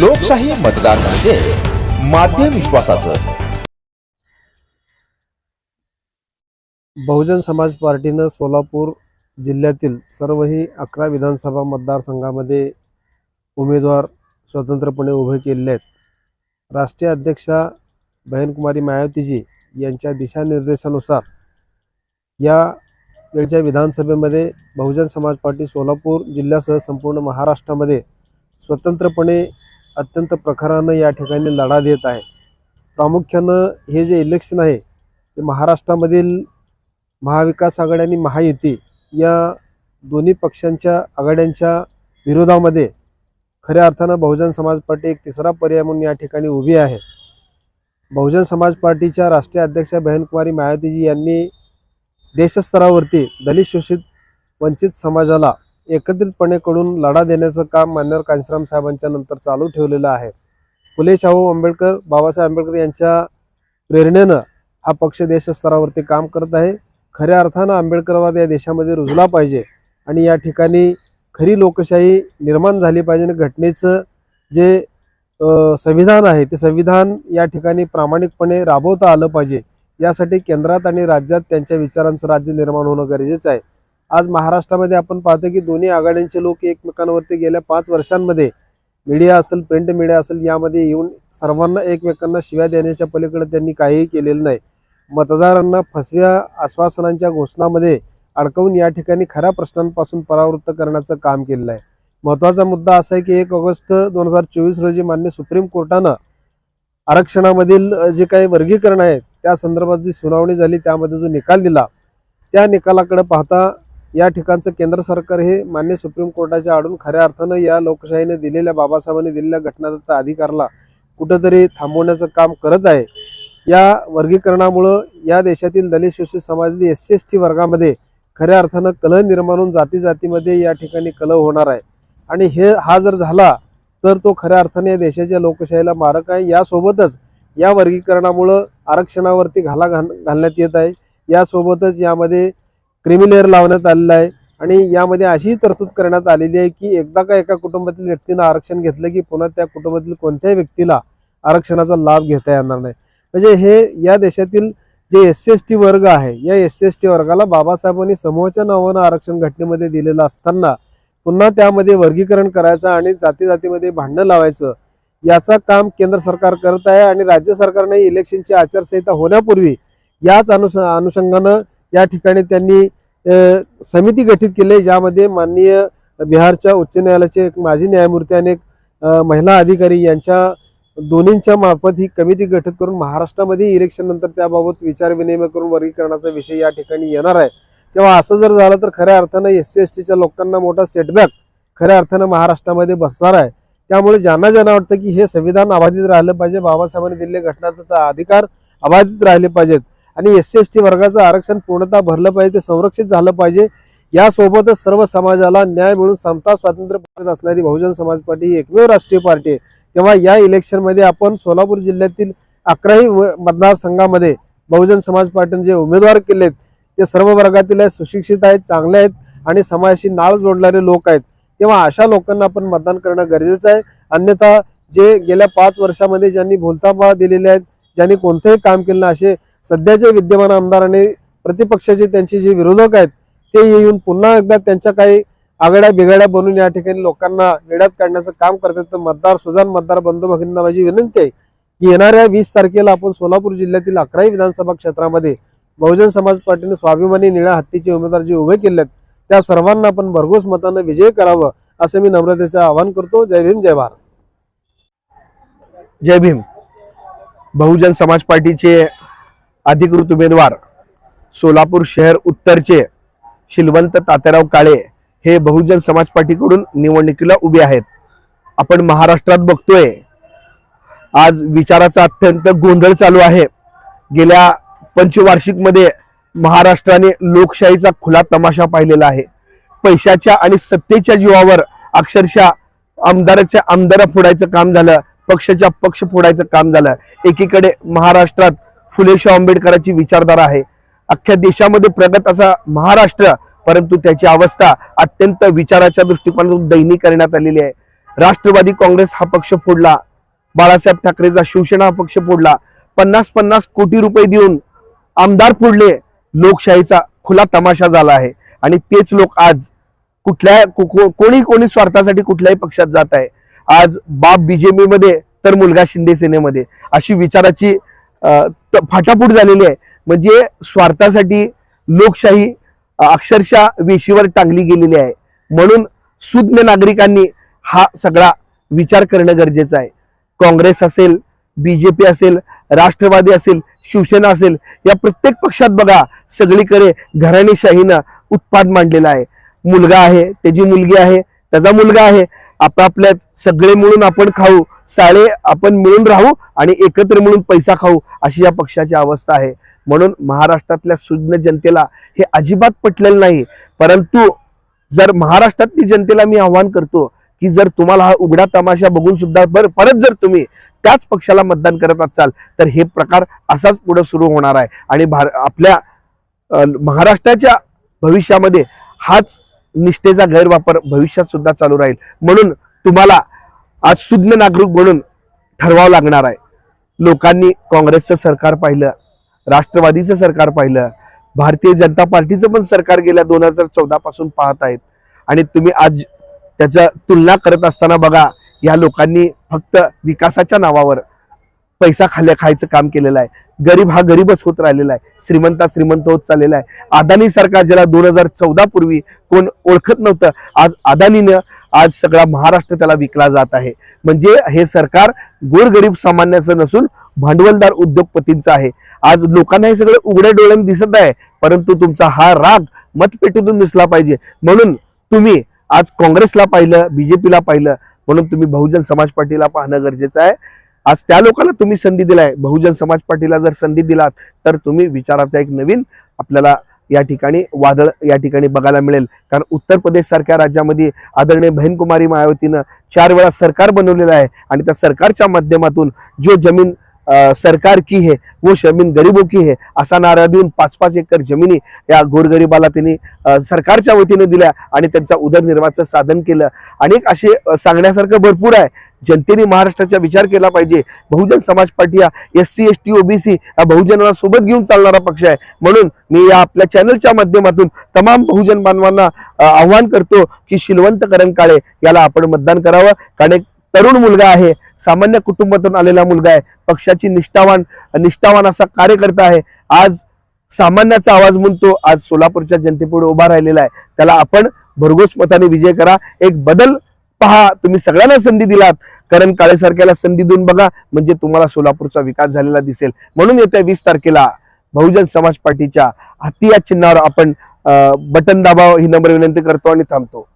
लोकशाही मतदान म्हणजे माध्यम विश्वासाचं. बहुजन समाज पार्टीनं सोलापूर जिल्ह्यातील सर्वही अकरा विधानसभा मतदारसंघामध्ये उमेदवार स्वतंत्रपणे उभे केलेले आहेत. राष्ट्रीय अध्यक्षा बहनकुमारी मायावतीजी यांच्या दिशानिर्देशानुसार या वेळच्या विधानसभेमध्ये बहुजन समाज पार्टी सोलापूर जिल्ह्यासह संपूर्ण महाराष्ट्रामध्ये स्वतंत्रपणे अत्यंत प्रखरानं या ठिकाणी लढा देत आहे. प्रामुख्यानं हे जे इलेक्शन आहे ते महाराष्ट्रामधील महाविकास आघाडी आणि महायुती या दोन्ही पक्षांच्या आघाड्यांच्या विरोधामध्ये खऱ्या अर्थानं बहुजन समाज पार्टी एक तिसरा पर्याय म्हणून या ठिकाणी उभी आहे. बहुजन समाज पार्टीच्या राष्ट्रीय अध्यक्षा बहनकुमारी मायावतीजी यांनी देशस्तरावरती दलित शोषित वंचित समाजाला एकत्रितपणे कडून लढा देण्याचं काम मान्यवर कांशीराम साहेबांच्या नंतर चालू ठेवलेलं आहे. फुले शाहू आंबेडकर बाबासाहेब आंबेडकर यांच्या प्रेरणेनं हा पक्ष देशस्तरावरती काम करत आहे. खऱ्या अर्थानं आंबेडकरवाद या देशामध्ये रुजला पाहिजे आणि या ठिकाणी खरी लोकशाही निर्माण झाली पाहिजे आणि घटनेचं जे संविधान आहे ते संविधान या ठिकाणी प्रामाणिकपणे राबवता आलं पाहिजे. यासाठी केंद्रात आणि राज्यात त्यांच्या विचारांचं राज्य निर्माण होणं गरजेचं आहे. आज महाराष्ट्रामध्ये आपण पाहतो की दोन्ही आघाड्यांचे लोक एकमेकांवरती गेल्या पाच वर्षांमध्ये मीडिया असेल प्रिंट मीडिया असेल यामध्ये येऊन सर्वांना एकमेकांना शिव्या देण्याच्या पलीकडे त्यांनी काहीही केलेलं नाही. मतदारांना फसव्या आश्वासनांच्या घोषणामध्ये अडकवून या ठिकाणी खऱ्या प्रश्नांपासून परावृत्त करण्याचं काम केलेलं आहे. महत्त्वाचा मुद्दा असा आहे की एक ऑगस्ट दोन हजार चोवीस रोजी मान्य सुप्रीम कोर्टानं आरक्षणामधील जे काही वर्गीकरण आहे त्या संदर्भात जी सुनावणी झाली त्यामध्ये जो निकाल दिला त्या निकालाकडे पाहता या ठिकाणचं केंद्र सरकार हे मान्य सुप्रीम कोर्टाच्या आडून खऱ्या अर्थानं या लोकशाहीने दिलेल्या बाबासाहेबांनी दिलेल्या घटनादत्त अधिकारला कुठंतरी थांबवण्याचं काम करत आहे. या वर्गीकरणामुळं या देशातील दलित शोषित समाजातील एस सी एस टी वर्गामध्ये खऱ्या अर्थानं कलह निर्माण होऊन जाती जातीमध्ये या ठिकाणी कलह होणार आहे. आणि हे हा जर झाला तर तो खऱ्या अर्थाने या देशाच्या लोकशाहीला मारक आहे. यासोबतच या वर्गीकरणामुळं आरक्षणावरती घाला घाल घालण्यात येत आहे. यासोबतच यामध्ये क्रिमिलेअर लावण्यात आलेला आहे. आणि यामध्ये अशी तरतूद करण्यात आलेली आहे की एकदा का एका कुटुंबातील व्यक्तीनं आरक्षण घेतलं की पुन्हा त्या कुटुंबातील कोणत्याही व्यक्तीला आरक्षणाचा लाभ घेता येणार नाही. म्हणजे हे या देशातील जे एस सी एस टी वर्ग आहे या एस सी एस टी वर्गाला बाबासाहेबांनी समूहाच्या नावानं आरक्षण घटनेमध्ये दिलेलं असताना पुन्हा त्यामध्ये वर्गीकरण करायचं आणि जाती जातीमध्ये भांडणं लावायचं याचं काम केंद्र सरकार करत आहे आणि राज्य सरकारने इलेक्शनची आचारसंहिता होण्यापूर्वी याच अनुस अनुषंगानं या ठिकाणी त्यांनी समिती गठीत केली आहे, ज्यामध्ये माननीय बिहारच्या उच्च न्यायालयाचे एक माजी न्यायमूर्ती आणि एक महिला अधिकारी यांच्या दोन्हींच्या मार्फत ही कमिटी गठीत करून महाराष्ट्रामध्ये इलेक्शन नंतर त्याबाबत विचार विनिमय करून वर्गीकरणाचा विषय या ठिकाणी येणार आहे. तेव्हा असं जर झालं तर खऱ्या अर्थानं एस सी एस टीच्या लोकांना मोठा सेटबॅक खऱ्या अर्थानं महाराष्ट्रामध्ये बसणार आहे. त्यामुळे ज्यांना ज्यांना वाटतं की हे संविधान अबाधित राहिलं पाहिजे बाबासाहेबांनी दिलेले घटनात्मक अधिकार अबाधित राहिले पाहिजेत. आणि एस सी एस टी वर्गाचं आरक्षण पूर्णतः भरलं पाहिजे ते संरक्षित झालं पाहिजे. यासोबतच सर्व समाजाला न्याय मिळून समता स्वातंत्र्य पाहत असणारी बहुजन समाज पार्टी ही एकमेव राष्ट्रीय पार्टी आहे. तेव्हा या इलेक्शनमध्ये आपण सोलापूर जिल्ह्यातील अकराही मतदारसंघामध्ये बहुजन समाज पार्टीने जे उमेदवार केलेत ते सर्व वर्गातील आहेत सुशिक्षित आहेत चांगले आहेत आणि समाजाशी नाळ जोडणारे लोक आहेत. तेव्हा अशा लोकांना आपण मतदान करणं गरजेचं आहे. अन्यथा जे गेल्या पाच वर्षामध्ये ज्यांनी भूलतापा दिलेले आहेत ज्यांनी कोणतंही काम केलं असे सध्याचे विद्यमान आमदार आणि प्रतिपक्षाचे त्यांचे जे विरोधक आहेत ते येऊन पुन्हा एकदा त्यांच्या काही आघाड्या बिघाड्या बनवून या ठिकाणी लोकांना वेड्यात काढण्याचं काम करतात तर मतदार सुजान मतदार बंधू भगिनींना माझी विनंती आहे की येणाऱ्या वीस तारखेला आपण सोलापूर जिल्ह्यातील अकराही विधानसभा क्षेत्रामध्ये बहुजन समाज पार्टीने स्वाभिमानी निळ्या हत्तीचे उमेदवार जे उभे केलेत त्या सर्वांना आपण भरघोस मतानं विजय करावं असं मी नम्रतेचं आवाहन करतो. जय भीम जय भारत. जय भीम. बहुजन समाज पार्टीचे अधिकृत उमेदवार सोलापूर शहर उत्तरचे शिलवंत तात्याराव काळे हे बहुजन समाज पार्टीकडून निवडणुकीला उभे आहेत. आपण महाराष्ट्रात बघतोय आज विचाराचा अत्यंत गोंधळ चालू आहे. गेल्या पंचवार्षिकमध्ये महाराष्ट्राने लोकशाहीचा खुला तमाशा पाहिलेला आहे. पैशाच्या आणि सत्तेच्या जीवावर अक्षरशः आमदाराच्या आमदार फोडायचं काम झालं. पक्षाच्या पक्ष फोडायचं काम झालं. एकीकडे महाराष्ट्रात फुले शाह आंबेडकरांची विचारधारा आहे. अख्ख्या देशामध्ये प्रगत असा महाराष्ट्र परंतु त्याची अवस्था अत्यंत विचाराच्या दृष्टिकोनातून दैनी करण्यात आलेली आहे. राष्ट्रवादी काँग्रेस हा पक्ष फोडला. बाळासाहेब ठाकरेचा शिवसेना हा पक्ष फोडला. पन्नास पन्नास कोटी रुपये देऊन आमदार फोडले. लोकशाहीचा खुला तमाशा झाला आहे. आणि तेच लोक आज कुठल्या कोणी कोणी स्वार्थासाठी कुठल्याही पक्षात जात आहे. आज बाप बीजेपी मध्ये तर मुलगा शिंदे सेनेमध्ये. अशी विचाराची फाटाफूट झालेली आहे. म्हणजे स्वार्थासाठी लोकशाही अक्षरशः वेशीवर टांगली गेलेली आहे. म्हणून सुज्ञ नागरिकांनी हा सगळा विचार करणं गरजेचं आहे. काँग्रेस असेल बीजेपी असेल राष्ट्रवादी असेल शिवसेना असेल या प्रत्येक पक्षात बघा सगळीकडे घराणेशाहीनं उत्पाद मांडलेला आहे. मुलगा आहे त्याची मुलगी आहे त्याचा मुलगा आहे. आपापल्यात सगळे मिळून आपण खाऊ साळे आपण मिळून राहू आणि एकत्र मिळून पैसा खाऊ अशी या पक्षाची अवस्था आहे. म्हणून महाराष्ट्रातल्या सुज्ञ जनतेला हे अजिबात पटलेलं नाही. परंतु जर महाराष्ट्रातली जनतेला मी आव्हान करतो की जर तुम्हाला हा उघडा तमाशा बघून सुद्धा बर परत जर तुम्ही त्याच पक्षाला मतदान करत असाल तर हे प्रकार असाच पुढे सुरू होणार आहे. आणि भार आपल्या महाराष्ट्राच्या भविष्यामध्ये हाच निष्ठेचा गैरवापर भविष्यात सुद्धा चालू राहील. म्हणून तुम्हाला आज सुज्ञ नागरिक म्हणून ठरवावं लागणार आहे. लोकांनी काँग्रेसचं सरकार पाहिलं राष्ट्रवादीचं सरकार पाहिलं भारतीय जनता पार्टीचं पण सरकार गेल्या दोन हजार चौदा पासून पाहत आहेत. आणि तुम्ही आज त्याचं तुलना करत असताना बघा या लोकांनी फक्त विकासाच्या नावावर पैसा खाल्या खायचं काम केलेलं आहे. गरीब हा गरीबच होत राहिलेला आहे. श्रीमंता श्रीमंत होत चाललेला आहे. अदानी सरकार ज्याला दोन हजार चौदा पूर्वी कोण ओळखत नव्हतं आज अदानीनं आज सगळा महाराष्ट्र त्याला विकला जात आहे. म्हणजे हे सरकार गोरगरीब सामान्याचं नसून भांडवलदार उद्योगपतींचं आहे. आज लोकांना हे सगळं उघड्या डोळ्यानं दिसत आहे परंतु तुमचा हा राग मतपेटीतून दिसला पाहिजे. म्हणून तुम्ही आज काँग्रेसला पाहिलं बीजेपीला पाहिलं म्हणून तुम्ही बहुजन समाज पार्टीला पाहणं गरजेचं आहे. आज त्या लोकांना तुम्ही संधी दिलाय. बहुजन समाज पार्टीला जर संधी दिलात तर तुम्ही विचाराचा एक नवीन आपल्याला या ठिकाणी वादळ या ठिकाणी बघायला मिळेल. कारण उत्तर प्रदेश सारख्या राज्यामध्ये आदरणीय बहीणकुमारी मायावतीनं चार वेळा सरकार बनवलेलं आहे. आणि त्या सरकारच्या माध्यमातून जो जमीन सरकार की है वो जमीन गरीबों की है असा नारा देऊन पाच पाच एकर जमिनी या गोरगरिबाला त्यांनी सरकारच्या वतीने दिल्या आणि त्यांचा उदरनिर्वाहाचं साधन केलं. अनेक असे सांगण्यासारखं भरपूर आहे. जनतेने महाराष्ट्राचा विचार केला पाहिजे. बहुजन समाज पार्टी हा S C S T OBC या बहुजनांना सोबत घेऊन चालणारा पक्ष आहे. म्हणून मी या आपल्या चॅनलच्या माध्यमातून तमाम बहुजन बांधवांना आवाहन आव्हान करतो की शिलवंत करण काळे याला आपण मतदान करावं. कारण तरुण मुलगा आहे सामान्य कुटुंबातून आलेला मुलगा आहे पक्षाची निष्ठावान निष्ठावान असा कार्यकर्ता आहे. आज सामान्याचा आवाज म्हणतो आज सोलापूरच्या जनतेपुढे उभा राहिलेला आहे. त्याला आपण भरघोस मताने विजय करा. एक बदल पहा. तुम्ही सगळ्यांना संधी दिलात. कारण काळेसारख्याला संधी देऊन बघा. म्हणजे तुम्हाला सोलापूरचा विकास झालेला दिसेल. म्हणून येत्या वीस तारखेला बहुजन समाज पार्टीच्या हाती या चिन्हावर आपण अं, बटन दाबाव ही नम्र विनंती करतो आणि थांबतो.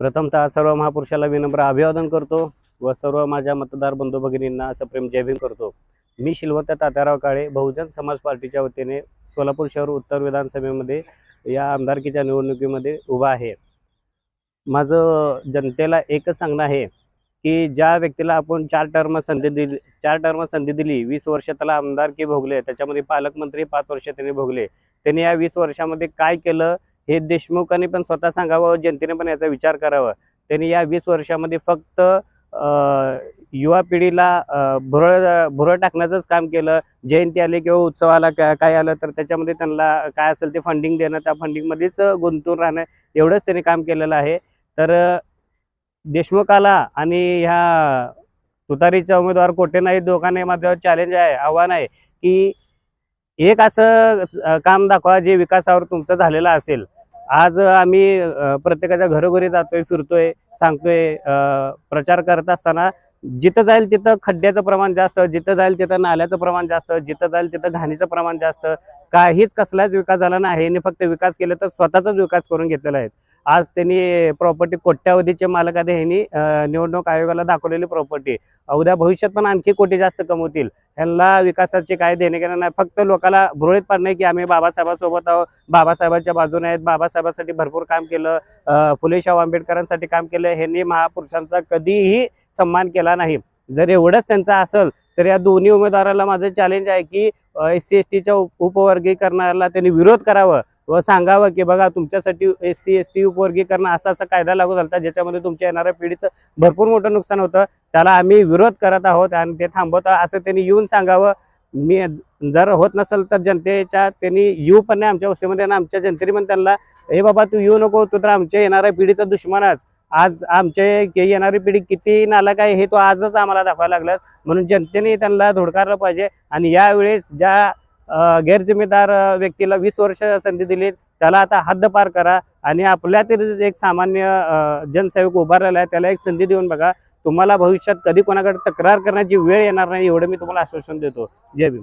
प्रथमतः सर्व महापुरुषाला विनम्र अभिवादन करतो व सर्व माझ्या मतदार बंधू भगिनींना सप्रेम जयभीम करतो. मी शिलवंत तात्याराव काळे बहुजन समाज पार्टीच्या वतीने सोलापूर शहर उत्तर विधानसभेमध्ये या आमदारकीच्या निवडणुकीमध्ये उभा आहे. माझं जनतेला एकच सांगणं आहे की ज्या व्यक्तीला आपण चार टर्म संधी दिली चार टर्म संधी दिली वीस वर्ष त्याला आमदारकी भोगले त्याच्यामध्ये पालकमंत्री पाच वर्ष त्यांनी भोगले त्यांनी या वीस वर्षामध्ये काय केलं हे देशमुखांनी पण स्वतः सांगावं जनतेने पण याचा विचार करावा. त्यांनी या वीस वर्षामध्ये फक्त युवा पिढीला भुरळ भुरळ टाकण्याचंच काम केलं. जयंती आली किंवा उत्सवाला काय काय आलं तर त्याच्यामध्ये त्यांना काय असेल ते फंडिंग देणं त्या फंडिंगमध्येच गुंतून राहणं एवढंच त्यांनी काम केलेलं आहे. तर देशमुखाला आणि ह्या तुतारीचा उमेदवार कोठे नाही दोघांना माझ्यावर चॅलेंज आहे आव्हान आहे की एक असं काम दाखवा जे विकासावर तुमचं झालेलं असेल. आज आम्ही प्रत्येकाच्या घरोघरी जातोय फिरतोय. सांगतोय प्रचार करत असताना जिथं जाईल तिथं खड्ड्याचं प्रमाण जास्त जिथं जाईल तिथं नाल्याचं प्रमाण जास्त जिथं जाईल तिथं घाणीचं प्रमाण जास्त. काहीच कसलाच विकास झाला नाही. यांनी फक्त विकास केले तर स्वतःचाच विकास करून घेतलेला आहे. आज त्यांनी प्रॉपर्टी कोट्यावधीचे मालक आहेत. ह्यांनी निवडणूक आयोगाला दाखवलेली प्रॉपर्टी उद्या भविष्यात पण आणखी कोटी जास्त कमवतील. ह्यांना विकासाचे काय देणे घेणं नाही. फक्त लोकांना भुरळीत पाडणे की आम्ही बाबासाहेबांसोबत आहोत. बाबासाहेबांच्या बाजूने आहेत. बाबासाहेबांसाठी भरपूर काम केलं. फुले शाहू आंबेडकरांसाठी काम केलं. ह्यांनी महापुरुषांचा कधीही सन्मान केला नाही. जर एवढंच त्यांचं असेल तर या दोन्ही उमेदवाराला माझं चॅलेंज आहे की एस सी एस टीच्या उपवर्गीकरणाला त्यांनी विरोध करावं व सांगावं की बघा तुमच्यासाठी एस सी एस टी उपवर्गीकरण असा असा कायदा लागू झाला ज्याच्यामध्ये तुमच्या येणाऱ्या पिढीचं भरपूर मोठं नुकसान होतं. त्याला आम्ही विरोध करत आहोत आणि ते थांबवत. असं त्यांनी येऊन सांगावं. मी जर होत नसेल तर जनतेच्या त्यांनी येऊ पण नाही आमच्या वस्तीमध्ये आणि आमच्या जनतेने पण त्यांना हे बाबा तू येऊ नको तू तर आमच्या येणाऱ्या पिढीचा दुश्मनच आज आमचे येणारी पिढी किती नालायक आहे हे तो आजच आम्हाला दाखवायला लागलास. म्हणून जनतेने त्यांना धुडकारलं पाहिजे. आणि यावेळेस ज्या गैरजिम्मेदार व्यक्तीला वीस वर्ष संधी दिली त्याला आता हद्द पार करा. आणि आपल्यातील एक सामान्य जनसेवक उभारलेला आहे त्याला एक संधी देऊन बघा. तुम्हाला भविष्यात कधी कोणाकडे तक्रार करण्याची वेळ येणार नाही एवढं मी तुम्हाला आश्वासन देतो. जय भीम.